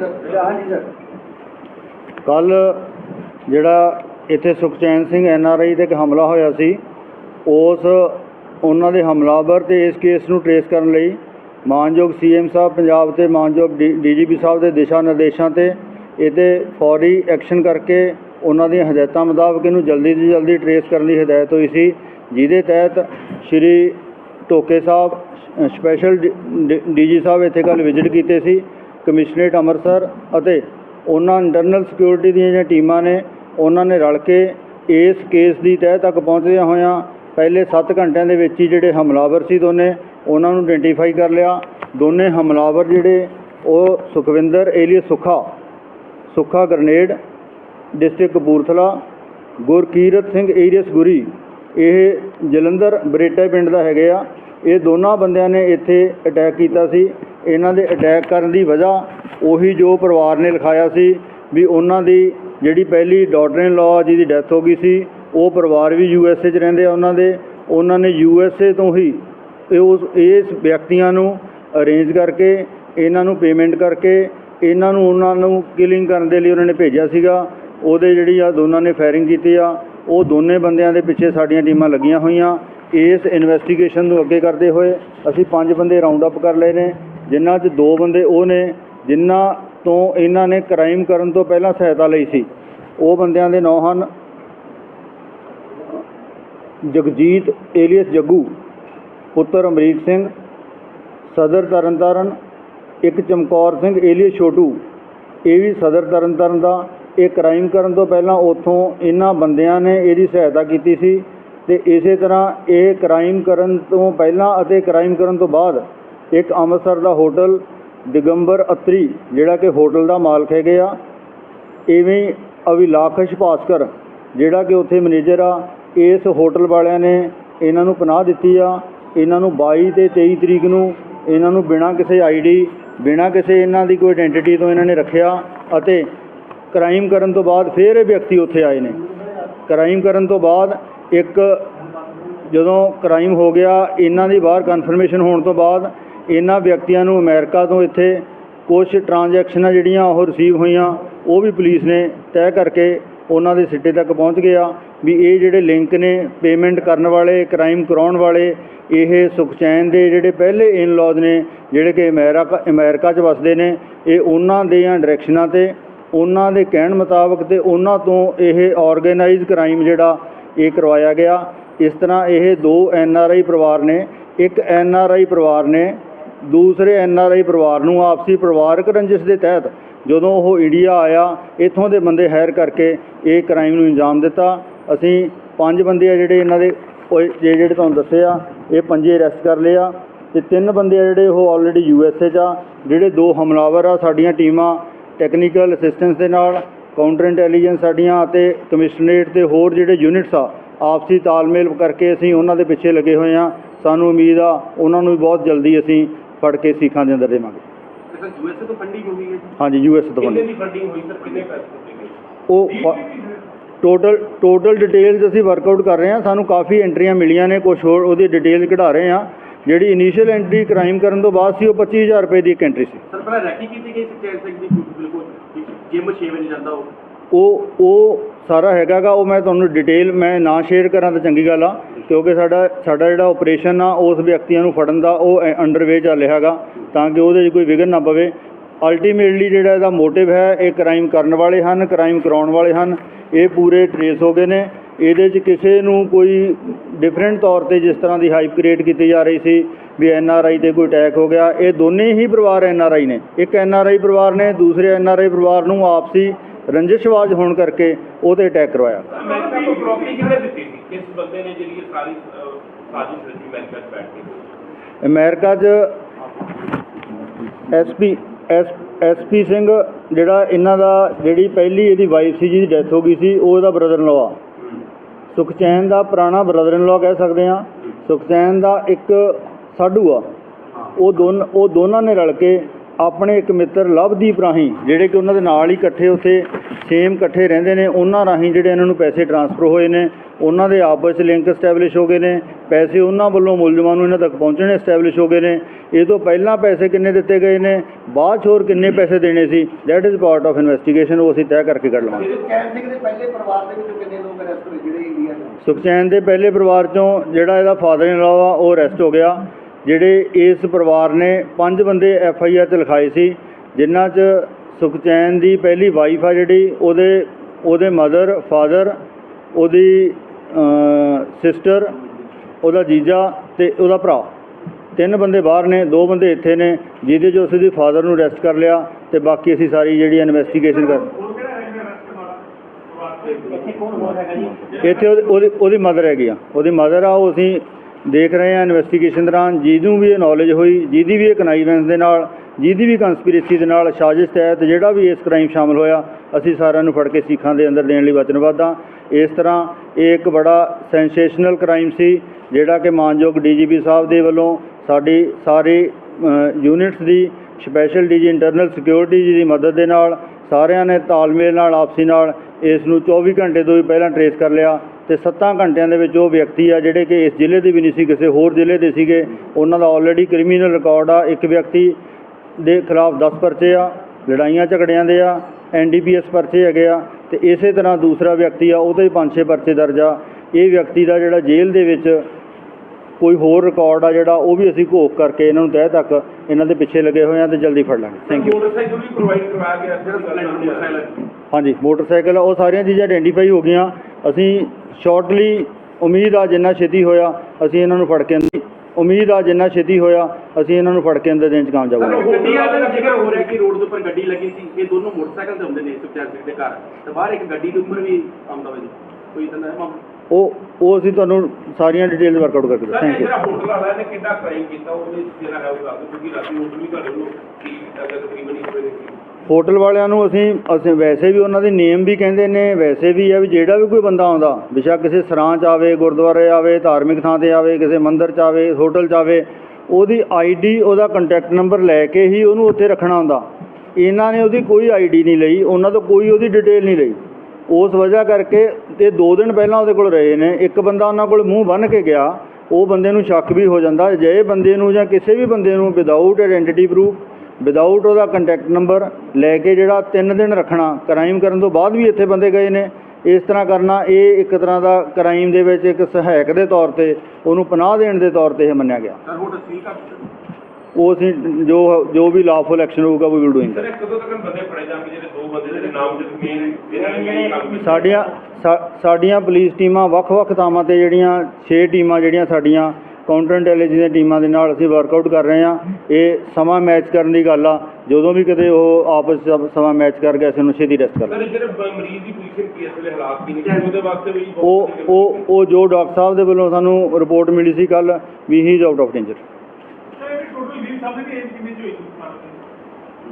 Sir ਹਾਂਜੀ sir. ਕੱਲ ਜਿਹੜਾ ਇੱਥੇ Sukhchain Singh N R I ਤੇ ਇੱਕ ਹਮਲਾ ਹੋਇਆ ਸੀ ਉਸ ਉਹਨਾਂ ਦੇ ਹਮਲਾਵਰ ਤੇ ਇਸ ਕੇਸ ਨੂੰ ਟਰੇਸ ਕਰਨ ਲਈ ਮਾਨਯੋਗ ਸੀਐਮ ਸਾਹਿਬ ਪੰਜਾਬ ਤੇ ਮਾਨਯੋਗ ਡੀਜੀਪੀ ਸਾਹਿਬ ਦੇ ਦਿਸ਼ਾ ਨਿਰਦੇਸ਼ਾਂ ਤੇ ਇਹਦੇ ਫੌਰੀ ਐਕਸ਼ਨ ਕਰਕੇ ਉਹਨਾਂ ਦੀਆਂ ਹਦਾਇਤਾਂ ਮੁਤਾਬਕ ਇਹਨੂੰ ਜਲਦੀ ਤੋਂ ਜਲਦੀ ਟਰੇਸ ਕਰਨ ਦੀ ਹਦਾਇਤ ਹੋਈ ਸੀ। ਜਿਹਦੇ ਤਹਿਤ ਸ਼੍ਰੀ ਟੋਕੇ ਸਾਹਿਬ ਅ, ਸਪੈਸ਼ਲ ਡੀਜੀ ਸਾਹਿਬ ਇੱਥੇ ਕੱਲ ਵਿਜ਼ਿਟ ਕੀਤੇ ਸੀ। ਕਮਿਸ਼ਨਰੇਟ ਅੰਮ੍ਰਿਤਸਰ ਅਤੇ ਉਹਨਾਂ ਇੰਟਰਨਲ ਸਿਕਿਉਰਿਟੀ ਦੀਆਂ ਜਿਹੜੀਆਂ ਟੀਮਾਂ ਨੇ, ਉਹਨਾਂ ਨੇ ਰਲ ਕੇ ਇਸ ਕੇਸ ਦੀ ਤਹਿ ਤੱਕ ਪਹੁੰਚਦਿਆਂ ਹੋਇਆਂ ਪਹਿਲੇ 7 ਘੰਟਿਆਂ ਦੇ ਵਿੱਚ ਹੀ ਜਿਹੜੇ ਹਮਲਾਵਰ ਸੀ ਦੋਨੇ, ਉਹਨਾਂ ਨੂੰ ਆਇਡੈਂਟੀਫਾਈ ਕਰ ਲਿਆ। ਦੋਨੇ ਹਮਲਾਵਰ ਜਿਹੜੇ, ਉਹ Sukhwinder alias Sukha Sukha grenade, district Kapurthala, Gurkirat Singh alias Guri, ਇਹ ਜਲੰਧਰ ਬਰੇਟਾ ਪਿੰਡ ਦਾ ਹੈਗੇ ਆ। ਇਹ ਦੋਨਾਂ ਬੰਦਿਆਂ ਨੇ ਇੱਥੇ ਅਟੈਕ ਕੀਤਾ ਸੀ। ਇਹਨਾਂ ਦੇ ਅਟੈਕ ਕਰਨ ਦੀ ਵਜ੍ਹਾ ਉਹੀ ਜੋ ਪਰਿਵਾਰ ਨੇ ਲਿਖਾਇਆ ਸੀ ਵੀ ਉਹਨਾਂ ਦੀ ਜਿਹੜੀ ਪਹਿਲੀ ਡਾਟਰ ਇਨ ਲਾਅ ਜਿਹਦੀ ਡੈਥ ਹੋ ਗਈ ਸੀ, ਉਹ ਪਰਿਵਾਰ ਵੀ ਯੂ ਐਸ ਏ 'ਚ ਰਹਿੰਦੇ ਆ ਉਹਨਾਂ ਦੇ। ਉਹਨਾਂ ਨੇ ਯੂ ਐਸ ਏ ਤੋਂ ਹੀ ਇਹ ਉਸ, ਇਸ ਵਿਅਕਤੀਆਂ ਨੂੰ ਅਰੇਂਜ ਕਰਕੇ, ਇਹਨਾਂ ਨੂੰ ਪੇਮੈਂਟ ਕਰਕੇ, ਇਹਨਾਂ ਨੂੰ ਉਹਨਾਂ ਨੂੰ ਕਿਲਿੰਗ ਕਰਨ ਦੇ ਲਈ ਉਹਨਾਂ ਨੇ ਭੇਜਿਆ ਸੀਗਾ। ਉਹਦੇ ਜਿਹੜੀ ਆ ਦੋਨਾਂ ਨੇ ਫਾਇਰਿੰਗ ਕੀਤੀ ਆ। ਉਹ ਦੋਨੇ ਬੰਦਿਆਂ ਦੇ ਪਿੱਛੇ ਸਾਡੀਆਂ ਟੀਮਾਂ ਲੱਗੀਆਂ ਹੋਈਆਂ। ਇਸ ਇਨਵੈਸਟੀਗੇਸ਼ਨ ਨੂੰ ਅੱਗੇ ਕਰਦੇ ਹੋਏ ਅਸੀਂ ਪੰਜ ਬੰਦੇ ਰਾਉਂਡ ਅਪ ਕਰ ਲਏ ਨੇ, ਜਿਨ੍ਹਾਂ 'ਚ ਦੋ ਬੰਦੇ ਉਹ ਨੇ, ਜਿਨ੍ਹਾਂ ਤੋਂ ਇਹਨਾਂ ਨੇ ਕ੍ਰਾਈਮ ਕਰਨ ਤੋਂ ਪਹਿਲਾਂ ਸਹਾਇਤਾ ਲਈ ਸੀ। ਉਹ ਬੰਦਿਆਂ ਦੇ ਨਾਂ ਹਨ ਜਗਜੀਤ ਏਲੀਅਸ ਜੱਗੂ, ਪੁੱਤਰ ਅਮਰੀਕ ਸਿੰਘ, ਸਦਰ ਤਰਨਤਾਰਨ, ਇੱਕ ਚਮਕੌਰ ਸਿੰਘ ਏਲੀਅਸ ਛੋਟੂ। ਇਹ ਵੀ ਸਦਰ ਤਰਨਤਾਰਨ ਦਾ, ਇਹ ਕ੍ਰਾਈਮ ਕਰਨ ਤੋਂ ਪਹਿਲਾਂ ਉੱਥੋਂ ਇਹਨਾਂ ਬੰਦਿਆਂ ਨੇ ਇਹਦੀ ਸਹਾਇਤਾ ਕੀਤੀ ਸੀ। ਤੇ ਇਸੇ ਤਰ੍ਹਾਂ ਇਹ ਕ੍ਰਾਈਮ ਕਰਨ ਤੋਂ ਪਹਿਲਾਂ ਅਤੇ ਕ੍ਰਾਈਮ ਕਰਨ ਤੋਂ ਬਾਅਦ ਇੱਕ ਅੰਮ੍ਰਿਤਸਰ ਦਾ ਹੋਟਲ ਦਿਗੰਬਰ ਅਤਰੀ, ਜਿਹੜਾ ਕਿ ਹੋਟਲ ਦਾ ਮਾਲਕ ਹੈਗੇ ਆ, ਇਵੇਂ ਹੀ ਅਵਿਲਾਖਸ਼ ਭਾਸਕਰ, ਜਿਹੜਾ ਕਿ ਉੱਥੇ ਮੈਨੇਜਰ ਆ, ਇਸ ਹੋਟਲ ਵਾਲਿਆਂ ਨੇ ਇਹਨਾਂ ਨੂੰ ਪਨਾਹ ਦਿੱਤੀ ਆ, ਇਹਨਾਂ ਨੂੰ 22 ਤੇ 23 ਤਰੀਕ ਨੂੰ ਇਹਨਾਂ ਨੂੰ ਬਿਨਾਂ ਕਿਸੇ ਆਈਡੀ ਬਿਨਾਂ ਕਿਸੇ ਇਹਨਾਂ ਦੀ ਕੋਈ ਆਇਡੈਂਟੀਟੀ ਤੋਂ ਇਹਨਾਂ ਨੇ ਰੱਖਿਆ ਅਤੇ ਕ੍ਰਾਈਮ ਕਰਨ ਤੋਂ ਬਾਅਦ ਫਿਰ ਇਹ ਵਿਅਕਤੀ ਉੱਥੇ ਆਏ ਨੇ। ਕ੍ਰਾਈਮ ਕਰਨ ਤੋਂ ਬਾਅਦ ਇੱਕ ਜਦੋਂ ਕ੍ਰਾਈਮ ਹੋ ਗਿਆ, ਇਹਨਾਂ ਦੀ ਬਾਹਰ ਕਨਫਰਮੇਸ਼ਨ ਹੋਣ ਤੋਂ ਬਾਅਦ ਇਹਨਾਂ ਵਿਅਕਤੀਆਂ ਨੂੰ ਅਮਰੀਕਾ ਤੋਂ ਇੱਥੇ ਕੁਝ ਟ੍ਰਾਂਜੈਕਸ਼ਨਾਂ ਜਿਹੜੀਆਂ ਉਹ ਰਿਸੀਵ ਹੋਈਆਂ, ਉਹ ਵੀ ਪੁਲਿਸ ਨੇ ਤੈਅ ਕਰਕੇ ਉਹਨਾਂ ਦੇ ਸਿੱਟੇ ਤੱਕ ਪਹੁੰਚ ਗਿਆ ਵੀ ਇਹ ਜਿਹੜੇ ਲਿੰਕ ਨੇ ਪੇਮੈਂਟ ਕਰਨ ਵਾਲੇ ਕ੍ਰਾਈਮ ਕਰਾਉਣ ਵਾਲੇ, ਇਹ ਸੁਖਚੈਨ ਦੇ ਜਿਹੜੇ ਪਹਿਲੇ ਇਨ-ਲॉज ਨੇ, ਜਿਹੜੇ ਕਿ ਅਮਰੀਕਾ ਅਮਰੀਕਾ 'ਚ ਵਸਦੇ ਨੇ, ਇਹ ਉਹਨਾਂ ਦੀਆਂ ਡਾਇਰੈਕਸ਼ਨਾਂ ਤੇ, ਉਹਨਾਂ ਦੇ ਕਹਿਣ ਮੁਤਾਬਕ ਤੇ ਉਹਨਾਂ ਤੋਂ ਇਹ ਆਰਗੇਨਾਈਜ਼ ਕ੍ਰਾਈਮ ਜਿਹੜਾ ਇਹ ਕਰਵਾਇਆ ਗਿਆ। ਇਸ ਤਰ੍ਹਾਂ ਇਹ ਦੋ ਐਨ ਆਰ ਆਈ ਪਰਿਵਾਰ ਨੇ, ਇੱਕ ਐਨ ਆਰ ਆਈ ਪਰਿਵਾਰ ਨੇ, ਦੂਸਰੇ ਐਨ ਆਰ ਆਈ ਪਰਿਵਾਰ ਨੂੰ ਆਪਸੀ ਪਰਿਵਾਰਕ ਰੰਜਿਸ਼ ਦੇ ਤਹਿਤ ਜਦੋਂ ਉਹ ਇੰਡੀਆ ਆਇਆ, ਇੱਥੋਂ ਦੇ ਬੰਦੇ ਹਾਇਰ ਕਰਕੇ ਇਹ ਕ੍ਰਾਈਮ ਨੂੰ ਅੰਜਾਮ ਦਿੱਤਾ। ਅਸੀਂ ਪੰਜ ਬੰਦੇ ਆ ਜਿਹੜੇ ਇਹਨਾਂ ਦੇ ਜਿਹੜੇ ਤੁਹਾਨੂੰ ਦੱਸੇ ਆ, ਇਹ ਪੰਜੇ ਅਰੈਸਟ ਕਰ ਲਏ ਆ ਤੇ ਤਿੰਨ ਬੰਦੇ ਆ ਜਿਹੜੇ ਉਹ ਆਲਰੇਡੀ ਯੂ ਐਸ ਏ 'ਚ ਆ, ਜਿਹੜੇ ਦੋ ਹਮਲਾਵਰ ਆ ਸਾਡੀਆਂ ਟੀਮਾਂ ਟੈਕਨੀਕਲ ਅਸਿਸਟੈਂਸ ਦੇ ਨਾਲ ਕਾਊਂਟਰ ਇੰਟੈਲੀਜੈਂਸ ਸਾਡੀਆਂ ਅਤੇ ਕਮਿਸ਼ਨਰੇਟ ਤੇ ਹੋਰ ਜਿਹੜੇ ਯੂਨਿਟਸ ਆ ਆਪਸੀ ਤਾਲਮੇਲ ਕਰਕੇ ਅਸੀਂ ਉਹਨਾਂ ਦੇ ਪਿੱਛੇ ਲੱਗੇ ਹੋਏ ਆ ਸਾਨੂੰ ਉਮੀਦ ਆ ਉਹਨਾਂ ਨੂੰ ਵੀ ਬਹੁਤ ਜਲਦੀ ਅਸੀਂ ਫੜ ਕੇ ਸੀਖਾਂ ਦੇ ਅੰਦਰ ਦੇਵਾਂਗੇ। ਸਰ ਯੂਐਸਏ ਤੋਂ ਫੰਡਿੰਗ ਹੋਈ ਹੈ ਜੀ। ਹਾਂਜੀ ਯੂ ਐਸ ਤੋਂ ਕਿੰਨੇ ਬੰਦੇ ਦੀ ਫੰਡਿੰਗ ਹੋਈ ਸਰ? ਕਿੰਨੇ ਪੈਸੇ ਦਿੱਤੇ ਗਏ? ਉਹ ਟੋਟਲ ਟੋਟਲ ਡਿਟੇਲਸ ਅਸੀਂ ਵਰਕਆਊਟ ਕਰ ਰਹੇ ਹਾਂ। ਸਾਨੂੰ ਕਾਫੀ ਐਂਟਰੀਆਂ ਮਿਲੀਆਂ ਨੇ ਕੁਝ ਹੋਰ ਉਹਦੀ ਡਿਟੇਲ ਕਢਾ ਰਹੇ ਹਾਂ। ਜਿਹੜੀ ਇਨੀਸ਼ੀਅਲ ਐਂਟਰੀ ਕ੍ਰਾਈਮ ਕਰਨ ਤੋਂ ਬਾਅਦ ਸੀ ਉਹ 25000 ਰੁਪਏ ਦੀ ਇੱਕ ਐਂਟਰੀ ਸੀ। ਸਰ ਪਹਿਲਾਂ ਰੈਕੀ ਕੀਤੀ ਗਈ ਸੀ ਚੈਨ ਸਿੰਘ ਦੀ ਬਿਲਕੁਲ ਜਿਮ 6 ਵਜੇ ਜਾਂਦਾ ਉਹ। ਉਹ ਉਹ ਸਾਰਾ ਹੈਗਾਗਾ, ਉਹ ਮੈਂ ਤੁਹਾਨੂੰ ਡਿਟੇਲ ਮੈਂ ਨਾ ਸ਼ੇਅਰ ਕਰਾਂ ਤਾਂ ਚੰਗੀ ਗੱਲ ਆ, ਕਿਉਂਕਿ ਸਾਡਾ ਸਾਡਾ ਜਿਹੜਾ ਆਪਰੇਸ਼ਨ ਆ, ਉਸ ਵਿਅਕਤੀਆਂ ਨੂੰ ਫੜਨ ਦਾ ਉਹ ਅੰਡਰਵੇ ਚੱਲ ਰਿਹਾ ਹੈਗਾ, ਤਾਂ ਕਿ ਉਹਦੇ 'ਚ ਕੋਈ ਵਿਘਨ ਨਾ ਪਵੇ। ਅਲਟੀਮੇਟਲੀ ਜਿਹੜਾ ਇਹਦਾ ਮੋਟਿਵ ਹੈ, ਇਹ ਕ੍ਰਾਈਮ ਕਰਨ ਵਾਲੇ ਹਨ ਕ੍ਰਾਈਮ ਕਰਾਉਣ ਵਾਲੇ ਹਨ, ਇਹ ਪੂਰੇ ਟਰੇਸ ਹੋ ਗਏ ਨੇ। ਇਹਦੇ 'ਚ ਕਿਸੇ ਨੂੰ ਕੋਈ ਡਿਫਰੈਂਟ ਤੌਰ ਤੇ ਜਿਸ ਤਰ੍ਹਾਂ ਦੀ ਹਾਈਪ ਕ੍ਰੀਏਟ ਕੀਤੀ ਜਾ ਰਹੀ ਸੀ ਵੀ ਐਨ ਆਰ ਆਈ ਤੇ ਕੋਈ ਅਟੈਕ ਹੋ ਗਿਆ। ਇਹ ਦੋਨੇ ਹੀ ਪਰਿਵਾਰ ਐਨ ਆਰ ਆਈ ਨੇ। ਇੱਕ ਐਨ ਆਰ ਆਈ ਪਰਿਵਾਰ ਨੇ ਦੂਸਰੇ ਐਨ ਆਰ ਆਈ ਪਰਿਵਾਰ ਨੂੰ ਆਪਸੀ ਰੰਜਿਸ਼ਵਾਜ ਹੋਣ ਕਰਕੇ ਉਹਤੇ ਅਟੈਕ ਕਰਵਾਇਆ। ਅਮਰੀਕਾ ਤੋਂ ਪ੍ਰੋਪਰਟੀ ਕਿਹਨੇ ਦਿੱਤੀ ਸੀ? ਕਿਸ ਬੰਦੇ ਨੇ ਜਿਹੜੀ ਇਹ ਸਾਰੀ ਅਹ, ਸਾਜ਼ਿਸ਼ ਰਚੀ ਅਮਰੀਕਾ 'ਚ ਬੈਠ ਕੇ ਅਮਰੀਕਾ 'ਚ ਐਸਪੀ ਐਸ ਐਸਪੀ ਸਿੰਘ ਜਿਹੜਾ ਇਹਨਾਂ ਦਾ ਜਿਹੜੀ ਪਹਿਲੀ ਇਹਦੀ ਵਾਈਫ ਸੀ ਜਿਹਦੀ ਡੈਥ ਹੋ ਗਈ ਸੀ ਉਹ ਇਹਦਾ ਬ੍ਰਦਰ ਇਨ ਲਾ ਸੁਖਚੈਨ ਦਾ ਪੁਰਾਣਾ ਬ੍ਰਦਰ ਇਨ ਕਹਿ ਸਕਦੇ ਆ ਸੁਖਚੈਨ ਦਾ ਇੱਕ ਸਾਡੂ ਆ। ਉਹ ਦੋਨ ਉਹ ਦੋਨਾਂ ਨੇ ਰਲ ਕੇ ਆਪਣੇ ਇੱਕ ਮਿੱਤਰ ਲਵਦੀਪ ਰਾਹੀਂ ਜਿਹੜੇ ਕਿ ਉਹਨਾਂ ਦੇ ਨਾਲ ਹੀ ਇਕੱਠੇ ਉੱਥੇ ਸੇਮ ਇਕੱਠੇ ਰਹਿੰਦੇ ਨੇ ਉਹਨਾਂ ਰਾਹੀਂ ਜਿਹੜੇ ਇਹਨਾਂ ਨੂੰ ਪੈਸੇ ਟਰਾਂਸਫਰ ਹੋਏ ਨੇ ਉਹਨਾਂ ਦੇ ਆਪਸ 'ਚ ਲਿੰਕ ਸਟੈਬਲਿਸ਼ ਹੋ ਗਏ ਨੇ ਪੈਸੇ ਉਹਨਾਂ ਵੱਲੋਂ ਮੁਲਜ਼ਮਾਂ ਨੂੰ ਇਹਨਾਂ ਤੱਕ ਪਹੁੰਚਣੇ ਸਟੈਬਲਿਸ਼ ਹੋ ਗਏ ਨੇ। ਇਹ ਤੋਂ ਪਹਿਲਾਂ ਪੈਸੇ ਕਿੰਨੇ ਦਿੱਤੇ ਗਏ ਨੇ ਬਾਅਦ 'ਚ ਹੋਰ ਕਿੰਨੇ ਪੈਸੇ ਦੇਣੇ ਸੀ that is part of investigation ਉਹ ਅਸੀਂ ਤੈਅ ਕਰਕੇ ਕੱਢ ਲਵਾਂਗੇ। ਚੈਨ ਸਿੰਘ ਦੇ ਪਹਿਲੇ ਪਰਿਵਾਰ ਦੇ ਵਿੱਚੋਂ ਕਿੰਨੇ ਲੋਕ ਅਰੈਸਟ ਹੋਏ ਜਿਹੜੇ ਇੰਡੀਆ ਦੇ? ਸੁਖਚੈਨ ਦੇ ਪਹਿਲੇ ਪਰਿਵਾਰ ਚੋਂ ਜਿਹੜਾ ਇਹਦਾ ਫਾਦਰ ਇਨ ਲਾਅ ਆ ਉਹ ਅਰੈਸਟ ਹੋ ਗਿਆ। ਜਿਹੜੇ ਇਸ ਪਰਿਵਾਰ ਨੇ ਪੰਜ ਬੰਦੇ ਐਫ ਆਈ ਆਰ 'ਚ ਲਿਖਾਏ ਸੀ ਜਿਨ੍ਹਾਂ 'ਚ ਸੁਖਚੈਨ ਦੀ ਪਹਿਲੀ ਵਾਈਫ ਆ ਜਿਹੜੀ ਉਹਦੇ ਉਹਦੇ ਮਦਰ ਫਾਦਰ ਉਹਦੀ ਸਿਸਟਰ ਉਹਦਾ ਜੀਜਾ ਤੇ ਉਹਦਾ ਭਰਾ। ਤਿੰਨ ਬੰਦੇ ਬਾਹਰ ਨੇ ਦੋ ਬੰਦੇ ਇੱਥੇ ਨੇ ਜਿਹਦੇ 'ਚੋਂ ਅਸੀਂ ਦੀ ਫਾਦਰ ਨੂੰ ਅਰੈਸਟ ਕਰ ਲਿਆ ਤੇ ਬਾਕੀ ਅਸੀਂ ਸਾਰੀ ਜਿਹੜੀ ਇਨਵੈਸਟੀਗੇਸ਼ਨ ਕਰ ਇੱਥੇ ਉਹਦੀ ਉਹਦੀ ਮਦਰ ਹੈਗੀ ਆ। ਉਹਦੀ ਮਦਰ ਆ ਉਹ ਅਸੀਂ ਦੇਖ ਰਹੇ ਹਾਂ ਇਨਵੈਸਟੀਗੇਸ਼ਨ ਦੌਰਾਨ ਜਿਹਨੂੰ ਵੀ ਇਹ ਨੌਲੇਜ ਹੋਈ ਜਿਹਦੀ ਵੀ ਇਹ ਕਨਾਈਵੈਂਸ ਦੇ ਨਾਲ ਜਿਹਦੀ ਵੀ ਕੰਸਪੀਰੇਸੀ ਦੇ ਨਾਲ ਸਾਜ਼ਿਸ਼ ਤਹਿਤ ਜਿਹੜਾ ਵੀ ਇਸ ਕ੍ਰਾਈਮ ਸ਼ਾਮਲ ਹੋਇਆ, ਅਸੀਂ ਸਾਰਿਆਂ ਨੂੰ ਫੜ ਕੇ ਸਿੱਖਾਂ ਦੇ ਅੰਦਰ ਦੇਣ ਲਈ ਵਚਨਬੱਧ ਹਾਂ। ਇਸ ਤਰ੍ਹਾਂ ਇਹ ਇੱਕ ਬੜਾ ਸੈਂਸੇਸ਼ਨਲ ਕ੍ਰਾਈਮ ਸੀ, ਜਿਹੜਾ ਕਿ ਮਾਨਯੋਗ ਡੀਜੀਪੀ ਸਾਹਿਬ ਦੇ ਵੱਲੋਂ ਸਾਡੀ ਸਾਰੇ ਯੂਨਿਟਸ ਦੀ special DG internal security ji ਦੀ ਮਦਦ ਦੇ ਨਾਲ ਸਾਰਿਆਂ ਨੇ ਤਾਲਮੇਲ ਨਾਲ, ਆਪਸੀ ਨਾਲ ਇਸ ਨੂੰ 24 ਘੰਟੇ ਤੋਂ ਵੀ ਪਹਿਲਾਂ ਟਰੇਸ ਕਰ ਲਿਆ। ਤੇ 7 ਘੰਟਿਆਂ ਦੇ ਵਿੱਚ ਉਹ ਵਿਅਕਤੀ ਆ ਜਿਹੜੇ ਕਿ ਇਸ ਜ਼ਿਲ੍ਹੇ ਦੇ ਵੀ ਨਹੀਂ ਸੀ ਕਿਸੇ ਹੋਰ ਜ਼ਿਲ੍ਹੇ ਦੇ ਸੀਗੇ ਉਹਨਾਂ ਦਾ ਆਲਰੇਡੀ ਕ੍ਰਿਮੀਨਲ ਰਿਕਾਰਡ ਆ। ਇੱਕ ਵਿਅਕਤੀ ਦੇ ਖਿਲਾਫ 10 ਪਰਚੇ ਆ ਲੜਾਈਆਂ ਝਗੜਿਆਂ ਦੇ ਆ ਐਨਡੀਪੀਐਸ ਪਰਚੇ ਹੈਗੇ ਆ ਤੇ ਇਸੇ ਤਰ੍ਹਾਂ ਦੂਸਰਾ ਵਿਅਕਤੀ ਆ ਉਹਦੇ 5-6 ਪਰਚੇ ਦਰਜ ਆ। ਇਹ ਵਿਅਕਤੀ ਦਾ ਜਿਹੜਾ ਜੇਲ੍ਹ ਦੇ ਵਿੱਚ ਕੋਈ ਹੋਰ ਰਿਕਾਰਡ ਆ ਜਿਹੜਾ ਉਹ ਵੀ ਅਸੀਂ ਘੋਖ ਕਰਕੇ ਇਹਨਾਂ ਨੂੰ ਤਹਿ ਤੱਕ ਇਹਨਾਂ ਦੇ ਪਿੱਛੇ ਲੱਗੇ ਹੋਏ ਆ ਤੇ ਜਲਦੀ ਫੜ ਲਾਂਗੇ। ਥੈਂਕ ਯੂ ਮੋਟਰਸਾਈਕਲ ਵੀ ਪ੍ਰੋਵਾਈਡ ਕਰਵਾਇਆ ਗਿਆ ਜਿਹੜਾ ਮੋਟਰਸਾਈਕਲ। ਹਾਂਜੀ ਮੋਟਰਸਾਈਕਲ ਉਹ ਸਾਰੀਆਂ ਚੀਜ਼ਾਂ ਆਇਡੈਂਟੀਫਾਈ ਹੋ ਗਈਆਂ। ਅਸੀਂ ਸ਼ਾਰਟਲੀ ਉਮੀਦ ਆ ਜਿੰਨਾ ਛੇਤੀ ਹੋਇਆ ਅਸੀਂ ਇਹਨਾਂ ਨੂੰ ਫੜ ਕੇ ਅੰਦਰ ਉਮੀਦ ਆ ਜਿੰਨਾ ਛੇਤੀ ਹੋਇਆ ਅਸੀਂ ਇਹਨਾਂ ਨੂੰ ਫੜ ਕੇ ਅੰਦਰ ਦੇਣ ਚ ਕਾਮਯਾਬ ਹੋਵਾਂਗੇ। ਗੱਡੀਆਂ ਦਾ ਜ਼ਿਕਰ ਹੋ ਰਿਹਾ ਕਿ ਰੋਡ ਦੇ ਉੱਪਰ ਗੱਡੀ ਲੱਗੀ ਸੀ ਇਹ ਦੋਨੋਂ ਮੋਟਰਸਾਈਕਲ ਤੇ ਹੁੰਦੇ ਨੇ ਸੁਖਚੈਨ ਸਿੰਘ ਦੇ ਘਰ। ਤੇ ਬਾਹਰ ਇੱਕ ਗੱਡੀ ਦੇ ਉੱਪਰ ਵੀ ਆਉਂਦਾ ਜੀ। ਕੋਈ ਤਾਂ ਨਾ ਉਹ ਉਹ ਅਸੀਂ ਤੁਹਾਨੂੰ ਸਾਰੀਆਂ ਡਿਟੇਲਸ ਵਰਕਆਊਟ ਕਰਕੇ ਸਰ ਥੈਂਕ ਯੂ ਜਿਹੜਾ ਹੋਟਲ ਵਾਲਾ ਇਹਨੇ ਕਿੰਨਾ ਕ੍ਰਾਈਮ ਕੀਤਾ ਉਹਦੇ ਜਿਹੜਾ ਹੈ ਉਹ ਦੱਸ ਦਿਓ ਕਿਉਂਕਿ ਰਾਤੀ ਹੋਟਲ ਵੀ ਤੁਹਾਡੇ ਨੂੰ ਕੀ ਅਗਰ ਤਕਰੀਬਨ ਇੱਕ ਵਜੇ ਸੀ ਹੋਟਲ ਵਾਲਿਆਂ ਨੂੰ ਅਸੀਂ ਅਸੀਂ ਵੈਸੇ ਵੀ ਉਹਨਾਂ ਦੀ ਨੇਮ ਵੀ ਕਹਿੰਦੇ ਨੇ ਵੈਸੇ ਵੀ ਆ ਵੀ ਜਿਹੜਾ ਵੀ ਕੋਈ ਬੰਦਾ ਆਉਂਦਾ ਬੇਸ਼ੱਕ ਕਿਸੇ ਸਰਾਂ 'ਚ ਆਵੇ ਗੁਰਦੁਆਰੇ ਆਵੇ ਧਾਰਮਿਕ ਥਾਂ ਤੇ ਆਵੇ ਕਿਸੇ ਮੰਦਿਰ 'ਚ ਆਵੇ ਹੋਟਲ 'ਚ ਆਵੇ ਉਹਦੀ ਆਈਡੀ ਉਹਦਾ ਕੰਟੈਕਟ ਨੰਬਰ ਲੈ ਕੇ ਹੀ ਉਹਨੂੰ ਉੱਥੇ ਰੱਖਣਾ ਹੁੰਦਾ। ਇਹਨਾਂ ਨੇ ਉਹਦੀ ਕੋਈ ਆਈਡੀ ਨਹੀਂ ਲਈ ਉਹਨਾਂ ਤੋਂ ਕੋਈ ਉਹਦੀ ਡਿਟੇਲ ਨਹੀਂ ਲਈ। ਉਸ ਵਜ੍ਹਾ ਕਰਕੇ ਤੇ 2 ਦਿਨ ਪਹਿਲਾਂ ਉਹਦੇ ਕੋਲ ਰਹੇ ਨੇ। ਇੱਕ ਬੰਦਾ ਉਹਨਾਂ ਕੋਲ ਮੂੰਹ ਬੰਨ੍ਹ ਕੇ ਗਿਆ, ਉਹ ਬੰਦੇ ਨੂੰ ਸ਼ੱਕ ਵੀ ਹੋ ਜਾਂਦਾ। ਜੇ ਬੰਦੇ ਨੂੰ ਜਾਂ ਕਿਸੇ ਵੀ ਬੰਦੇ ਨੂੰ ਵਿਦਆਊਟ ਆਇਡੈਂਟੀਟੀ ਪ੍ਰੂਫ ਵਿਦਆਊਟ ਉਹਦਾ ਕੰਟੈਕਟ ਨੰਬਰ ਲੈ ਕੇ ਜਿਹੜਾ 3 ਦਿਨ ਰੱਖਣਾ ਕ੍ਰਾਈਮ ਕਰਨ ਤੋਂ ਬਾਅਦ ਵੀ ਇੱਥੇ ਬੰਦੇ ਗਏ ਨੇ। ਇਸ ਤਰ੍ਹਾਂ ਕਰਨਾ, ਇਹ ਇੱਕ ਤਰ੍ਹਾਂ ਦਾ ਕ੍ਰਾਈਮ ਦੇ ਵਿੱਚ ਇੱਕ ਸਹਾਇਕ ਦੇ ਤੌਰ ਤੇ, ਉਹਨੂੰ ਪਨਾਹ ਦੇਣ ਦੇ ਤੌਰ ਤੇ ਇਹ ਮੰਨਿਆ ਗਿਆ ਸਰ ਹੋਟਲ ਸੀਲ ਕਰ ਉਹ ਅਸੀਂ ਜੋ ਜੋ ਵੀ ਲਾਫੁਲ ਐਕਸ਼ਨ ਹੋਊਗਾ ਵੀ ਵਿਲ ਡੂਇੰਗ ਸਰ ਇਹ ਕਦੋਂ ਤੱਕ ਬੰਦੇ ਫੜੇ ਜਾਣਗੇ ਜਿਹੜੇ ਦੋ ਬੰਦੇ ਜਿਹੜੇ ਨਾਮ ਜਦ ਮੇਨ ਇਹਨਾਂ ਨੇ ਕੰਮ ਕੀਤਾ? ਸਾਡੀਆਂ ਸਾਡੀਆਂ ਪੁਲਿਸ ਟੀਮਾਂ ਵੱਖ-ਵੱਖ ਥਾਵਾਂ ਤੇ ਜਿਹੜੀਆਂ 6 ਟੀਮਾਂ ਜਿਹੜੀਆਂ ਸਾਡੀਆਂ ਕਾਊਂਟਰ ਇੰਟੈਲੀਜੈਂਸ ਦੀਆਂ ਟੀਮਾਂ ਦੇ ਨਾਲ ਅਸੀਂ ਵਰਕਆਊਟ ਕਰ ਰਹੇ ਹਾਂ। ਇਹ ਸਮਾਂ ਮੈਚ ਕਰਨ ਦੀ ਗੱਲ ਆ। ਜਦੋਂ ਵੀ ਕਦੇ ਉਹ ਆਪਸ ਸਮਾਂ ਮੈਚ ਕਰ ਗਿਆ ਅਸੀਂ ਉਹਨੂੰ ਛੇਤੀ ਰੈਸਟ ਕਰ ਲਾਂਗੇ। ਇਹ ਜਿਹੜੇ ਬ- ਮਰੀਜ਼ ਦੀ ਪੋਜੀਸ਼ਨ ਕੀ ਹੈ ਇਸ ਵੇਲੇ ਹਾਲਾਤ ਕੀ ਨੇ? ਕਿਉਂਕਿ ਉਹਦੇ ਵਾਸਤੇ ਵੀ ਬਹੁਤ ਉਹ ਉਹ ਉਹ ਜੋ ਡਾਕਟਰ ਸਾਹਿਬ ਦੇ ਵੱਲੋਂ ਸਾਨੂੰ ਰਿਪੋਰਟ ਮਿਲੀ ਸੀ ਕੱਲ ਵੀ ਹੀ is out of danger sir ਇਹ ਟੋਟਲ ਲੀਡ ਸਾਹਮਣੇ ਦੀ ਏਜ ਕਿੰਨੀ ਚ ਹੋਈ ਸੀ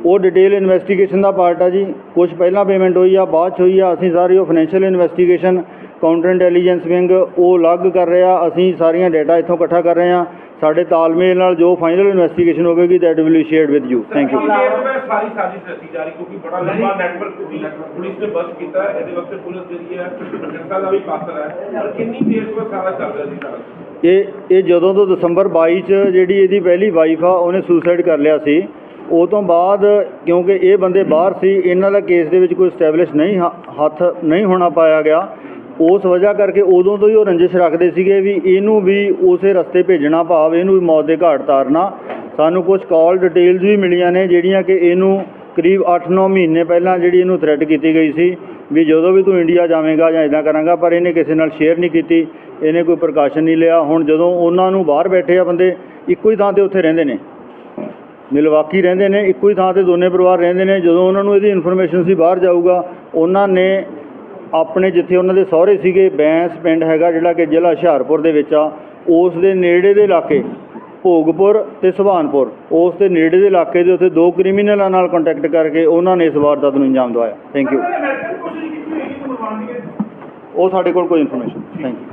ਉਹ ਡਿਟੇਲ ਇਨਵੈਸਟੀਗੇਸ਼ਨ ਦਾ ਪਾਰਟ ਆ ਜੀ। ਕੁਝ ਪਹਿਲਾਂ ਪੇਮੈਂਟ ਹੋਈ ਆ ਬਾਅਦ ਚ ਹੋਈ ਆ। ਅਸੀਂ ਸਾਰੀ ਉਹ financial investigation counter intelligence wing ਉਹ ਅਲੱਗ ਕਰ ਰਿਹਾ ਅਸੀਂ ਸਾਰੀਆਂ ਡਾਟਾ ਇੱਥੋਂ ਇਕੱਠਾ ਕਰ ਰਹੇ ਹਾਂ ਸਾਡੇ ਤਾਲਮੇਲ ਨਾਲ ਜੋ ਫਾਈਨਲ ਇਨਵੈਸਟੀਗੇਸ਼ਨ ਹੋਵੇਗੀ that will be shared with you thank you ਕਿੰਨੀ ਦੇਰ ਤੋਂ ਇਹ ਸਾਰੀ ਸਾਜ਼ਿਸ਼ ਰਚੀ ਜਾ ਰਹੀ ਕਿਉਂਕਿ ਬੜਾ ਲੰਬਾ ਨੈਟਵਰਕ ਸੀ ਪੁਲਿਸ ਨੇ ਬਸ ਕੀਤਾ ਹੈ, ਇਹਦੇ ਵਾਸਤੇ ਪੁਲਿਸ ਜਿਹੜੀ ਹੈ ਪ੍ਰਸ਼ਾਸਨ ਦਾ ਵੀ ਪਾਤਰ ਹੈ। ਪਰ ਕਿੰਨੀ ਦੇਰ ਤੋਂ ਇਹ ਸਾਰਾ ਚੱਲ ਰਿਹਾ ਸੀ ਸਾਰਾ? ਇਹ ਇਹ ਜਦੋਂ ਤੋਂ ਦਸੰਬਰ 22 ਚ ਜਿਹੜੀ ਇਹਦੀ ਪਹਿਲੀ ਵਾਈਫ ਆ ਉਹਨੇ ਸੁਸਾਈਡ ਕਰ ਲਿਆ ਸੀ। ਉਹ ਤੋਂ ਬਾਅਦ ਕਿਉਂਕਿ ਇਹ ਬੰਦੇ ਬਾਹਰ ਸੀ, ਇਹਨਾਂ ਦਾ ਕੇਸ ਦੇ ਵਿੱਚ ਕੋਈ ਸਟੈਬਲਿਸ਼ ਨਹੀਂ ਹ- ਹੱਥ ਨਹੀਂ ਹੋਣਾ ਪਾਇਆ ਗਿਆ। ਉਸ ਵਜ੍ਹਾ ਕਰਕੇ ਉਦੋਂ ਤੋਂ ਹੀ ਉਹ ਰੰਜਿਸ਼ ਰੱਖਦੇ ਸੀਗੇ ਵੀ ਇਹਨੂੰ ਵੀ ਉਸੇ ਰਸਤੇ ਭੇਜਣਾ ਭਾਵ ਇਹਨੂੰ ਵੀ ਮੌਤ ਦੇ ਘਾਟ ਤਾਰਨਾ। ਸਾਨੂੰ ਕੁਝ ਕਾਲ ਡਿਟੇਲਸ ਵੀ ਮਿਲੀਆਂ ਨੇ ਜਿਹੜੀਆਂ ਕਿ ਇਹਨੂੰ ਕਰੀਬ 8-9 ਮਹੀਨੇ ਪਹਿਲਾਂ ਜਿਹੜੀ ਇਹਨੂੰ ਥ੍ਰੈਟ ਕੀਤੀ ਗਈ ਸੀ ਵੀ ਜਦੋਂ ਵੀ ਤੂੰ ਇੰਡੀਆ ਜਾਵੇਂਗਾ ਜਾਂ ਇਦਾਂ ਕਰਾਂਗਾ, ਪਰ ਇਹਨੇ ਕਿਸੇ ਨਾਲ ਸ਼ੇਅਰ ਨਹੀਂ ਕੀਤੀ, ਇਹਨੇ ਕੋਈ ਪ੍ਰਕਾਸ਼ਨ ਨਹੀਂ ਲਿਆ। ਹੁਣ ਜਦੋਂ ਉਹਨਾਂ ਨੂੰ ਬਾਹਰ ਬੈਠੇ ਆ ਬੰਦੇ, ਇੱਕੋ ਹੀ ਥਾਂ ਤੇ ਉੱਥੇ ਰਹਿੰਦੇ ਨੇ। ਮਿਲਵਾਕੀ ਰਹਿੰਦੇ ਨੇ ਇੱਕੋ ਹੀ ਥਾਂ ਤੇ ਦੋਨੇ ਪਰਿਵਾਰ ਰਹਿੰਦੇ ਨੇ। ਜਦੋਂ ਉਹਨਾਂ ਨੂੰ ਇਹਦੀ ਇਨਫੋਰਮੇਸ਼ਨ ਸੀ ਬਾਹਰ ਜਾਊਗਾ ਉਹਨਾਂ ਨੇ ਆਪਣੇ ਜਿੱਥੇ ਉਹਨਾਂ ਦੇ ਸਹੁਰੇ ਸੀਗੇ ਬੈਂਸ ਪਿੰਡ ਹੈਗਾ ਜਿਹੜਾ ਕਿ ਜ਼ਿਲ੍ਹਾ ਹੁਸ਼ਿਆਰਪੁਰ ਦੇ ਵਿੱਚ ਆ ਉਸ ਦੇ ਨੇੜੇ ਦੇ ਇਲਾਕੇ ਭੋਗਪੁਰ ਤੇ ਸੁਭਾਨਪੁਰ ਉਸ ਦੇ ਨੇੜੇ ਦੇ ਇਲਾਕੇ ਦੇ ਉੱਤੇ ਦੋ ਕ੍ਰਿਮੀਨਲਾਂ ਨਾਲ ਕੰਟੈਕਟ ਕਰਕੇ ਉਹਨਾਂ ਨੇ ਇਸ ਵਾਰਦਾਤ ਨੂੰ ਅੰਜਾਮ ਦਵਾਇਆ। ਥੈਂਕ ਯੂ ਉਹ ਸਾਡੇ ਕੋਲ ਕੋਈ ਇਨਫੋਰਮੇਸ਼ਨ ਥੈਂਕ ਯੂ